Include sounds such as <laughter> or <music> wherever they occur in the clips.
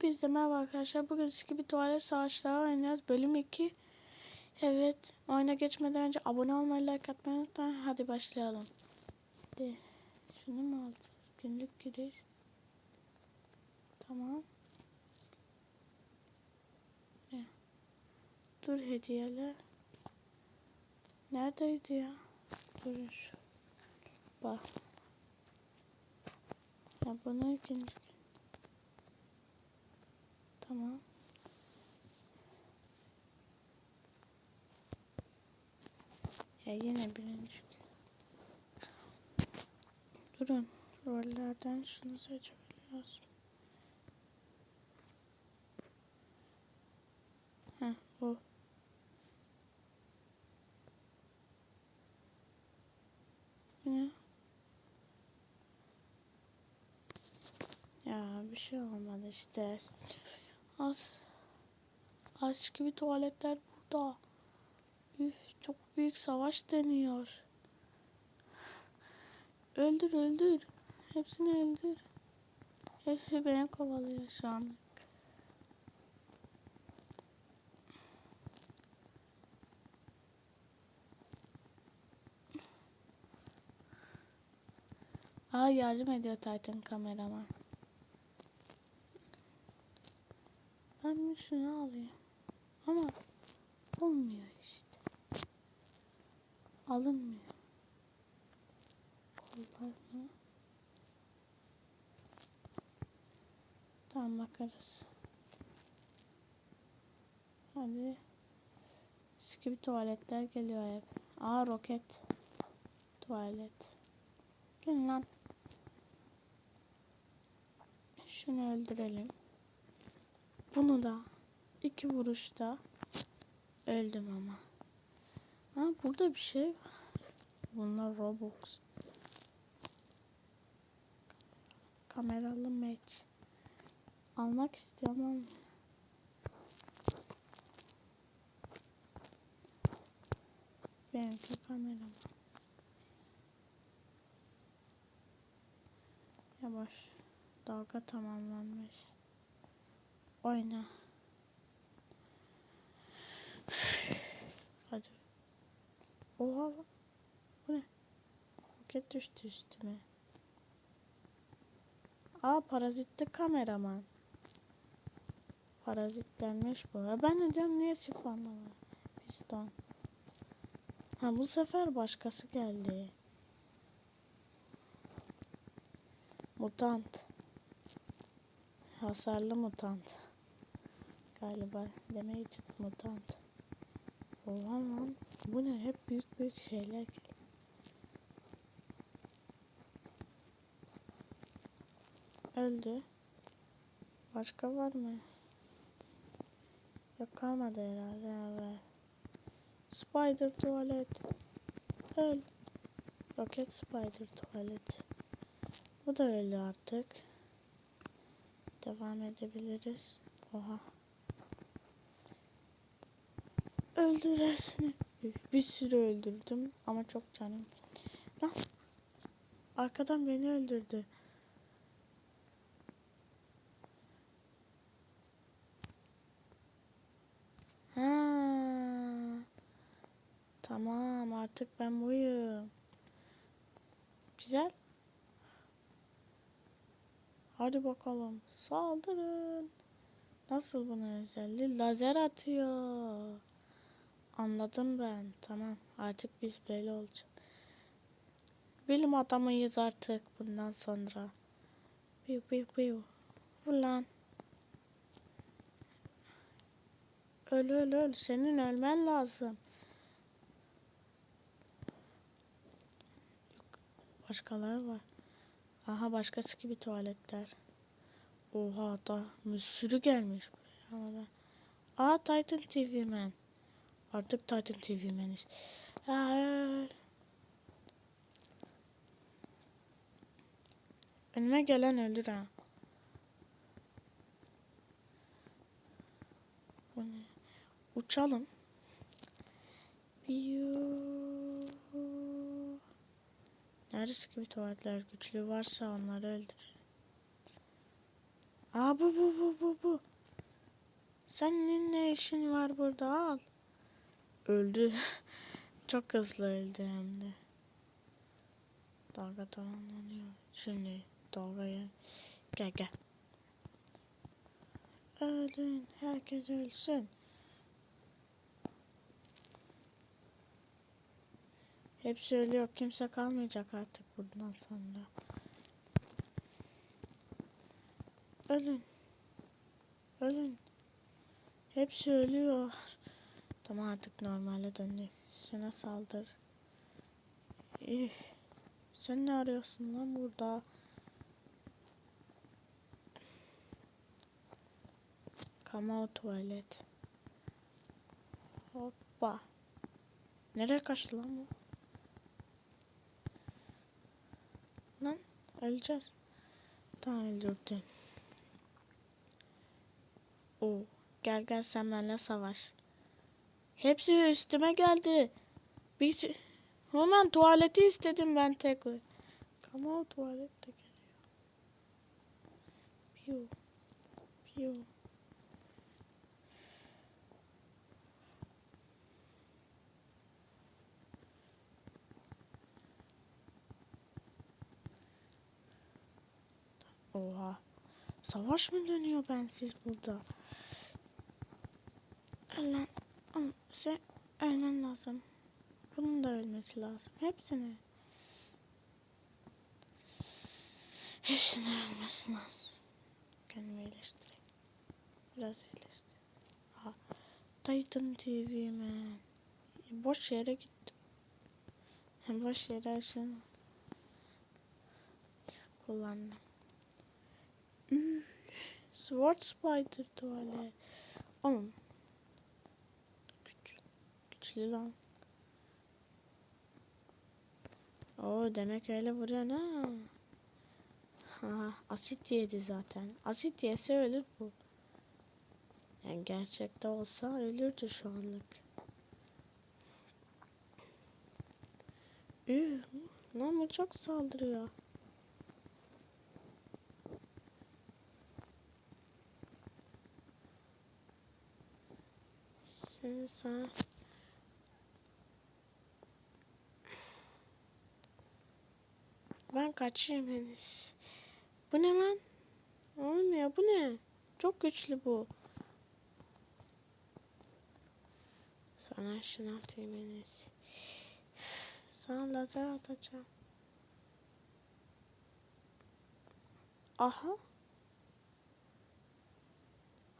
Hepinize merhaba arkadaşlar. Bugün eski bir tuvalet savaşları oynuyoruz. Bölüm 2. Evet. Oyuna geçmeden önce abone olmayı, like atmayı unutmayın. Hadi başlayalım. De, şunu mu alacağız? Günlük giriş. Tamam. Ne? Dur hediyeler. Neredeydi ya? Şu. Bak. Ya bunu ikinci Tamam. Ya yine birinci. Durun. Rollerden şunu seçebiliyoruz. Heh bu. Ne? Ya bir şey olmadı işte. Az. Az gibi tuvaletler burada. Üf çok büyük savaş deniyor. Öldür öldür. Hepsini öldür. Hepsi beni kovalıyor şu an. Aa yardım ediyor Titan kameraman. Ben bir şunu alayım. Ama olmuyor işte. Alınmıyor. Kollar mı? Tamam bakarız. Hadi. Eski bir tuvaletler geliyor hep. Aa roket. Tuvalet. Gelin lan. Şunu öldürelim. Bunu da iki vuruşta öldüm ama. Ha burada bir şey. Bunlar Robux. Kameralı match. Almak istiyorum ama. Benimki kameram. Yavaş. Dalga tamamlanmış. Oyna. Hadi. Oha. Bu ne? Roket düştü üstüme. Aa parazitli kameraman. Parazitlenmiş bu. Ya ben de diyorum niye var? Piston. Ha bu sefer başkası geldi. Mutant. Hasarlı mutant. Galiba demeyici mutant. Oha lan. Bu ne? Hep büyük büyük şeyler. Öldü. Başka var mı? Yok kalmadı herhalde. Evet. Spider tuvalet. Öl. Roket spider tuvalet. Bu da öldü artık. Devam edebiliriz. Oha. Öldür hepsini. Bir sürü öldürdüm ama çok canım. Lan. Arkadan beni öldürdü. Ha. Tamam artık ben buyum. Güzel. Hadi bakalım. Saldırın. Nasıl bunun özelliği? Lazer atıyor. Anladım ben. Tamam. Artık biz böyle olacağız. Bilim adamıyız artık bundan sonra. Piu piu piu. Vur lan. Öl öl öl. Senin ölmen lazım. Başkaları var. Aha başkası gibi tuvaletler. Oha da bir sürü gelmiş buraya. Aa Titan TV Man. Artık Titan TV. Hayır. Önüme gelen öldür ha. Bu ne? Uçalım. Neresi gibi tuvaletler güçlü varsa onları öldür. Aa bu bu bu bu bu. Senin ne işin var burada al. Öldü. <laughs> Çok hızlı öldü hem de. Dalga tamamlanıyor. Şimdi dalgaya gel gel. Ölün. Herkes ölsün. Hepsi ölüyor. Kimse kalmayacak artık bundan sonra. Ölün. Ölün. Hepsi ölüyor. Tamam artık normale döndü. Şuna saldır. Üf. Sen ne arıyorsun lan burada? Kama tuvalet. Hoppa. Nereye kaçtı lan bu? Lan öleceğiz. Tamam öldürdüm. Oo, gel gel sen benimle savaş. Hepsi üstüme geldi. Bir hemen tuvaleti istedim ben tek. Ama o tuvalet de geliyor. Piu. Piu. Oha. Savaş mı dönüyor bensiz burada? Ölen. Sen ölmen lazım. Bunun da ölmesi lazım. Hepsini. Hepsini ölmesi lazım. Kendimi iyileştireyim. Biraz iyileştireyim. Aha. Titan TV man. Boş yere gittim. <laughs> Boş yere aşağı kullandım. Üf, Sword Spider tuvalet. Oğlum. Güç, güçlü. Oo demek öyle vuruyor ha. Ha, asit yedi zaten. Asit yese ölür bu. Yani gerçekte olsa ölürdü şu anlık. Üh, lan bu çok saldırıyor. Şimdi sana... Ben kaçayım henüz. Bu ne lan? Olmuyor bu ne? Çok güçlü bu. Sana şunu atayım henüz. Sana lazer atacağım. Aha.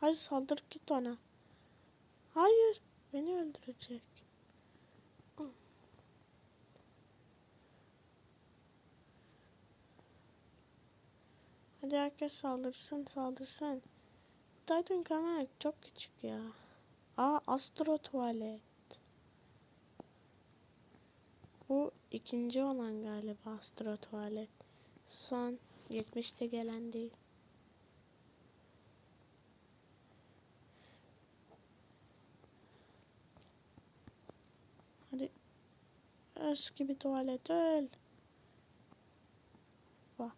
Hadi saldır git ona. Hayır. Beni öldürecek. Hadi herkes saldırsın saldırsın. Titan kamera çok küçük ya. Aa astro tuvalet. Bu ikinci olan galiba astro tuvalet. Son 70'te gelen değil. Hadi. Eski bir tuvalet öl. Bak.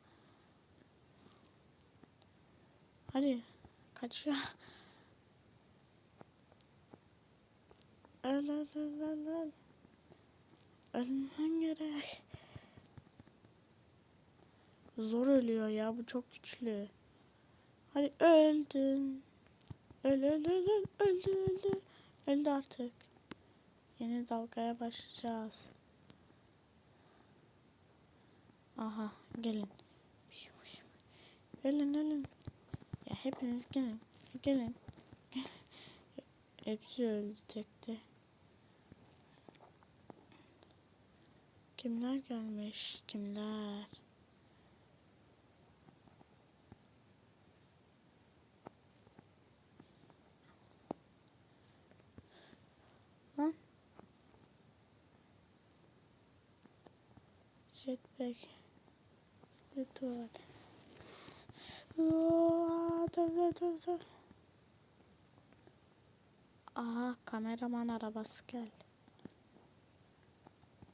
Hadi. Kaç ya. <laughs> Öl öl öl öl öl. Ölmen gerek. Zor ölüyor ya bu çok güçlü. Hadi öldün. Öl öl öl öl. Öldü öldü. Öldü artık. Yeni dalgaya başlayacağız. Aha gelin. Ölün ölün. Hepiniz gelin. Gelin. <laughs> Hepsi öldü tekte. Kimler gelmiş? Kimler? Lan. Jetpack. Lütfen. <laughs> Aa, dur dur dur dur. Aha kameraman arabası geldi.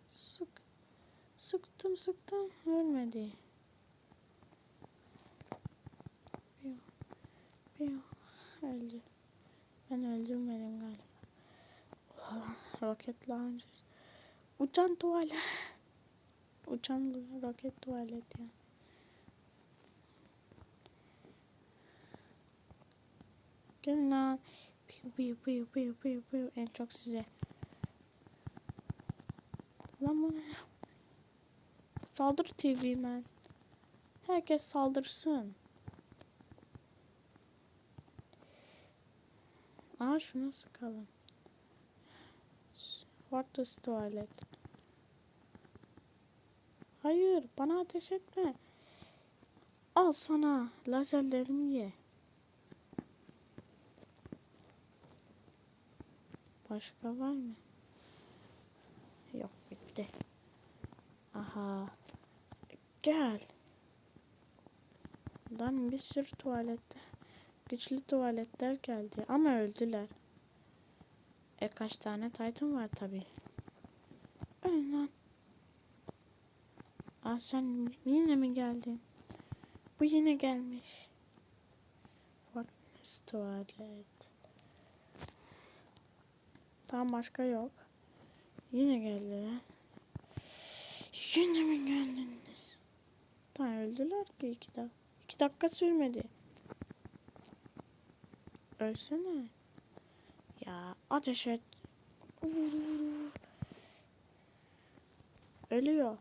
Sık. Sıktım sıktım ölmedi. Piyo. Öldü. Ben öldürmedim galiba. Oha, roket launcher. Uçan tuvalet. <laughs> Uçan roket tuvalet ya. Gelin lan. Piyo piyo piyo piyo piyo piyo. En çok size. Lan bu ne? Saldır TV man. Herkes saldırsın. Aa şuna sıkalım. Fortress tuvalet. Hayır bana ateş etme. Al sana lazerlerimi ye. Başka var mı? Yok bitti. Aha. Gel. Lan bir sürü tuvalette. Güçlü tuvaletler geldi ama öldüler. E kaç tane Titan var tabi. Öl lan. Aa sen yine mi geldin? Bu yine gelmiş. Fortress tuvalet. Tamam başka yok. Yine geldiler. Yine mi geldiniz? Tamam öldüler ki iki dakika. İki dakika sürmedi. Ölsene. Ya ateş et. Vur, vur, vur. Ölüyor.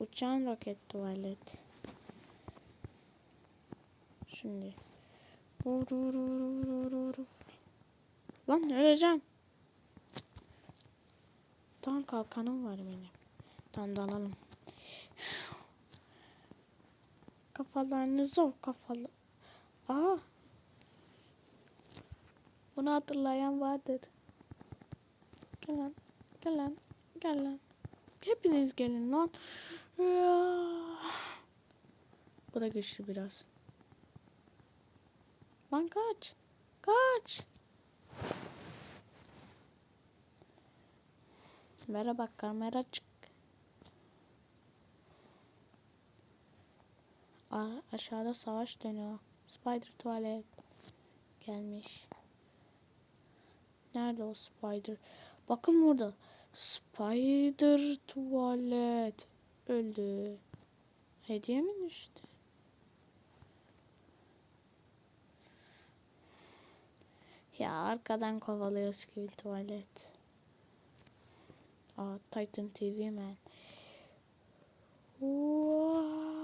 Uçan roket tuvalet. Şimdi. Vur vur vur vur vur vur. Lan öleceğim. Tam kalkanım var benim. Tam dalalım. Kafalarınızı o kafalı. Aa. Bunu hatırlayan vardır. Gel lan. Gel lan. Gel lan. Hepiniz gelin lan. Bu da güçlü biraz. Lan kaç. Kaç. Merhaba kamera çık. Aa, aşağıda savaş dönüyor. Spider tuvalet gelmiş. Nerede o spider? Bakın burada. Spider tuvalet öldü. Hediye mi düştü? Ya arkadan kovalıyoruz gibi tuvalet. Aa Titan TV man. Wow.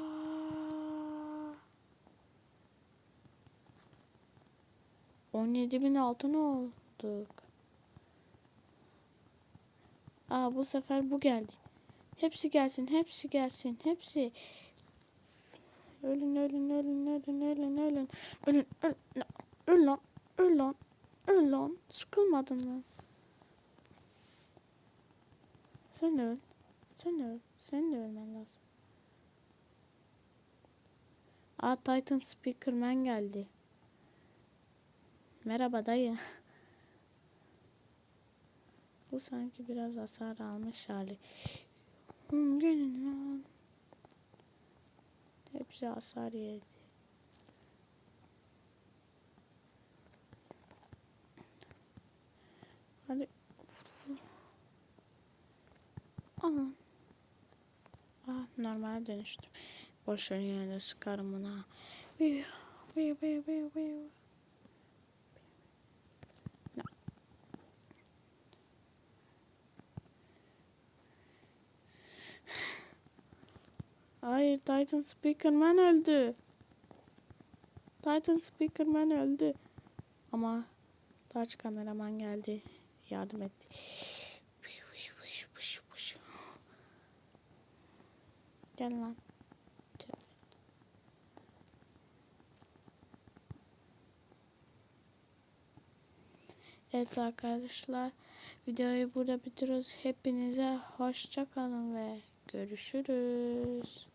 On yedi bin altın olduk. Aa bu sefer bu geldi. Hepsi gelsin, hepsi gelsin, hepsi. Ölün, ölün, ölün, ölün, ölün, ölün. Ölün, ölün. Öl lan, öl lan, öl lan. Sıkılmadın mı? Sen öl. Sen öl. Sen de ölmen lazım. Aa Titan Speakerman geldi. Merhaba dayı. <laughs> Bu sanki biraz hasar almış hali. Gelin lan. Hepsi hasar yedi. Hadi. Alın. Ah normal dönüştüm. Boş ver de sıkarım buna. Biyo, biyo, biyo, biyo. Hayır Titan Speakerman öldü. Titan Speakerman öldü. Ama Taç kameraman geldi. Yardım etti. Gel lan. Evet arkadaşlar videoyu burada bitiriyoruz. Hepinize hoşça kalın ve görüşürüz.